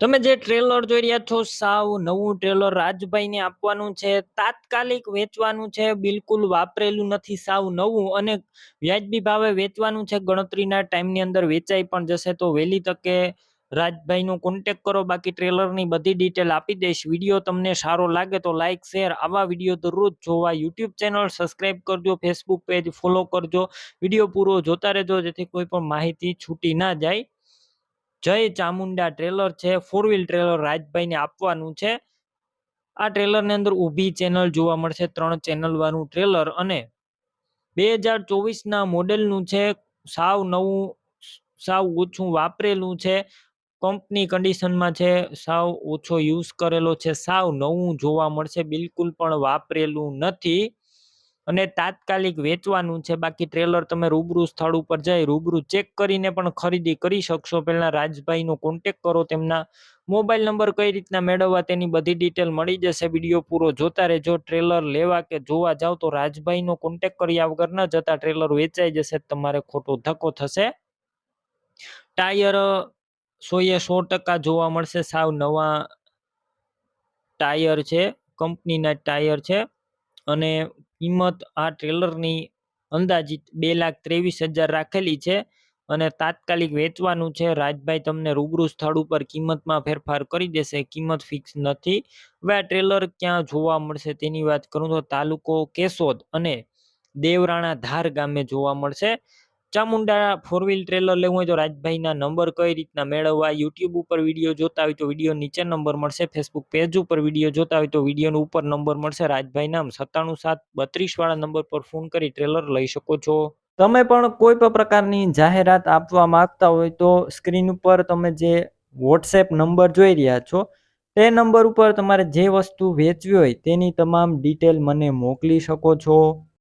તમે જે ટ્રેલર જોઈ રહ્યા છો, સાવ નવું ટ્રેલર રાજભાઈને આપવાનું છે, તાત્કાલિક વેચવાનું છે, બિલકુલ વાપરેલું નથી, સાવ નવું અને વ્યાજબી ભાવે વેચવાનું છે, ગણતરીના ટાઈમની અંદર વેચાઈ પણ જશે તો વહેલી તકે રાજભાઈનો કોન્ટેક કરો, બાકી ટ્રેલરની બધી ડિટેલ આપી દઈશ. વીડિયો તમને સારો લાગે તો લાઇક શેર આવા વીડિયો દરરોજ જોવા યુટ્યુબ ચેનલ સબસ્ક્રાઇબ કરજો ફેસબુક પેજ ફોલો કરજો. વીડિયો પૂરો જોતા રહેજો, જેથી કોઈ પણ માહિતી છૂટી ના જાય. જય ચામુંડા ટ્રેલર છે ફોર વ્હીલ ટ્રેલર રાજભાઈને આપવાનું છે. આ ટ્રેલરની અંદર ઊભી ચેનલ જોવા મળશે, ત્રણ ચેનલ વાળું ટ્રેલર અને બે હજાર ચોવીસના મોડેલનું છે, સાવ નવું, સાવ ઓછું વાપરેલું છે કંપની કન્ડિશનમાં છે, સાવ ઓછો યુઝ કરેલો છે, સાવ નવું જોવા મળશે, બિલકુલ પણ વાપરેલું નથી. અને તાત્કાલિક વેચવાનું છે. બાકી ટ્રેલર તમે રૂબરૂ સ્થળ ઉપર જઈ રૂબરૂ ચેક કરીને પણ ખરીદી કરી શકશો. પહેલા રાજભાઈનો કોન્ટેક કરો, તેમના મોબાઈલ નંબર કઈ રીતના મેળવવા તેની બધી ડિટેલ મળી જશે. વીડિયો પૂરો જોતા રહેજો. ટ્રેલર લેવા કે જોવા જાવ તો રાજભાઈનો કોન્ટેક કર્યા વગર ન જતા ટ્રેલર વેચાઈ જશે. તમારે ખોટો ધક્કો થશે. ટાયર સો એ સો ટકા જોવા મળશે. સાવ નવા ટાયર છે. કંપનીના ટાયર છે. અને કિંમત આ ટ્રેલરની અંદાજિત બે લાખ ત્રેવીસ હજાર રાખેલી છે અને તાત્કાલિક વેચવાનું છે. રાજભાઈ તમને રૂબરૂ સ્થળ ઉપર કિંમતમાં ફેરફાર કરી દેશે. કિંમત ફિક્સ નથી. હવે આ ટ્રેલર ક્યાં જોવા મળશે તેની વાત કરું તો તાલુકો કેશોદ અને દેવરાણા ધાર ગામે જોવા મળશે. ચામુંડા ફોર વ્હીલ ટ્રેલર લેવું હોય તો રાજભાઈના નંબર કઈ રીતના મેળવવા યુટ્યુબ ઉપર વીડિયો જોતા હોય તો વીડિયો નીચે નંબર મળશે ફેસબુક પેજ ઉપર વીડિયો જોતા હોય તો વિડીયોનો ઉપર નંબર મળશે, રાજભાઈ નામ સત્તાણું સાત બત્રીસ વાળા નંબર પર ફોન કરી ટ્રેલર લઈ શકો છો. તમે પણ કોઈ પણ પ્રકારની જાહેરાત આપવા માંગતા હોય તો સ્ક્રીન ઉપર તમે જે વોટ્સએપ નંબર જોઈ રહ્યા છો, તે નંબર ઉપર તમારે જે વસ્તુ વેચવી હોય તેની તમામ ડિટેલ મને મોકલી શકો છો.